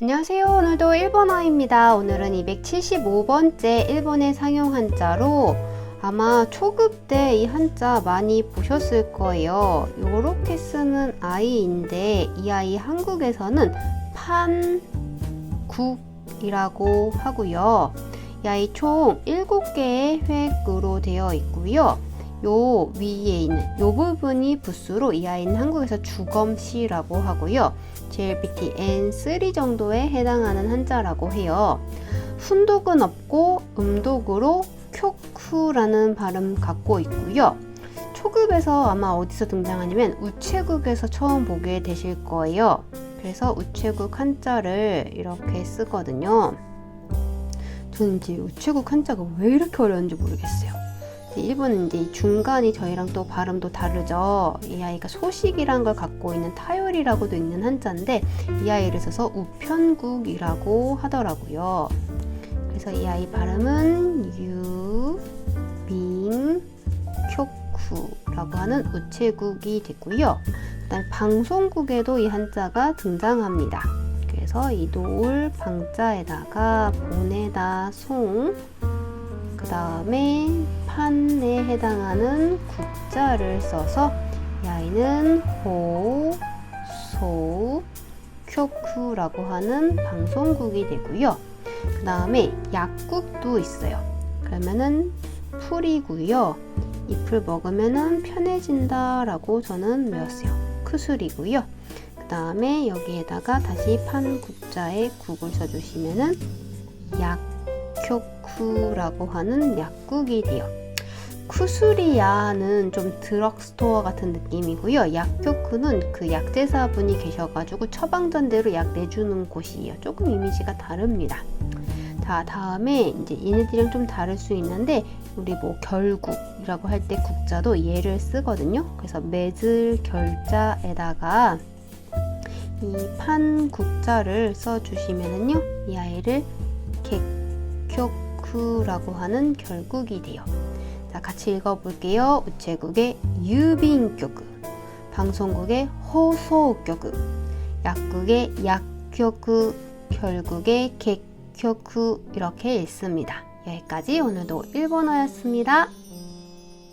안녕하세요. 오늘도 일본어입니다. 오늘은 275번째 일본의 상용 한자로 아마 초급 때 이 한자 많이 보셨을 거예요. 요렇게 쓰는 아이인데 이 아이 한국에서는 판국이라고 하고요. 이 아이 총 7개의 획으로 되어 있고요. 요 위에 있는 요 부분이 부수로 이 아이는 한국에서 주검시라고 하고요. JLPT N3 정도에 해당하는 한자라고 해요. 훈독은 없고 음독으로 쿄쿠라는 발음 갖고 있고요. 초급에서 아마 어디서 등장하냐면 우체국에서 처음 보게 되실 거예요. 그래서 우체국 한자를 이렇게 쓰거든요. 저는 이제 우체국 한자가 왜 이렇게 어려운지 모르겠어요. 일본은 이제 이 중간이 저희랑 또 발음도 다르죠. 이 아이가 소식이란 걸 갖고 있는 타요리라고도 있는 한자인데 이 아이를 써서 우편국이라고 하더라고요. 그래서 이 아이 발음은 유, 빙, 쿄쿠라고 하는 우체국이 되고요. 그다음 방송국에도 이 한자가 등장합니다. 그래서 이 노을 방자에다가 보내다 송, 그 다음에 판에 해당하는 국자를 써서 이 아이는 호, 소, 쿄쿠라고 하는 방송국이 되고요. 그 다음에 약국도 있어요. 그러면은 풀이고요. 잎을 먹으면은 편해진다라고 저는 외웠어요. 크술이고요. 그 다음에 여기에다가 다시 판 국자에 국을 써주시면은 약효쿠라고 하는 약국이 돼요. 쿠수리야는 좀 드럭스토어 같은 느낌이고요. 약효쿠는 그 약제사분이 계셔가지고 처방전대로 약 내주는 곳이에요. 조금 이미지가 다릅니다. 자, 다음에 이제 얘네들이랑 좀 다를 수 있는데 우리 뭐 결국이라고 할 때 국자도 얘를 쓰거든요. 그래서 매질 결자에다가 이 판 국자를 써주시면은요, 이 아이를 객효쿠라고 하는 결국이 돼요. 자, 같이 읽어볼게요. 우체국의 유빈교구, 방송국의 호소교구, 약국의 약교구, 결국의 객교구 이렇게 읽습니다. 여기까지 오늘도 일본어였습니다.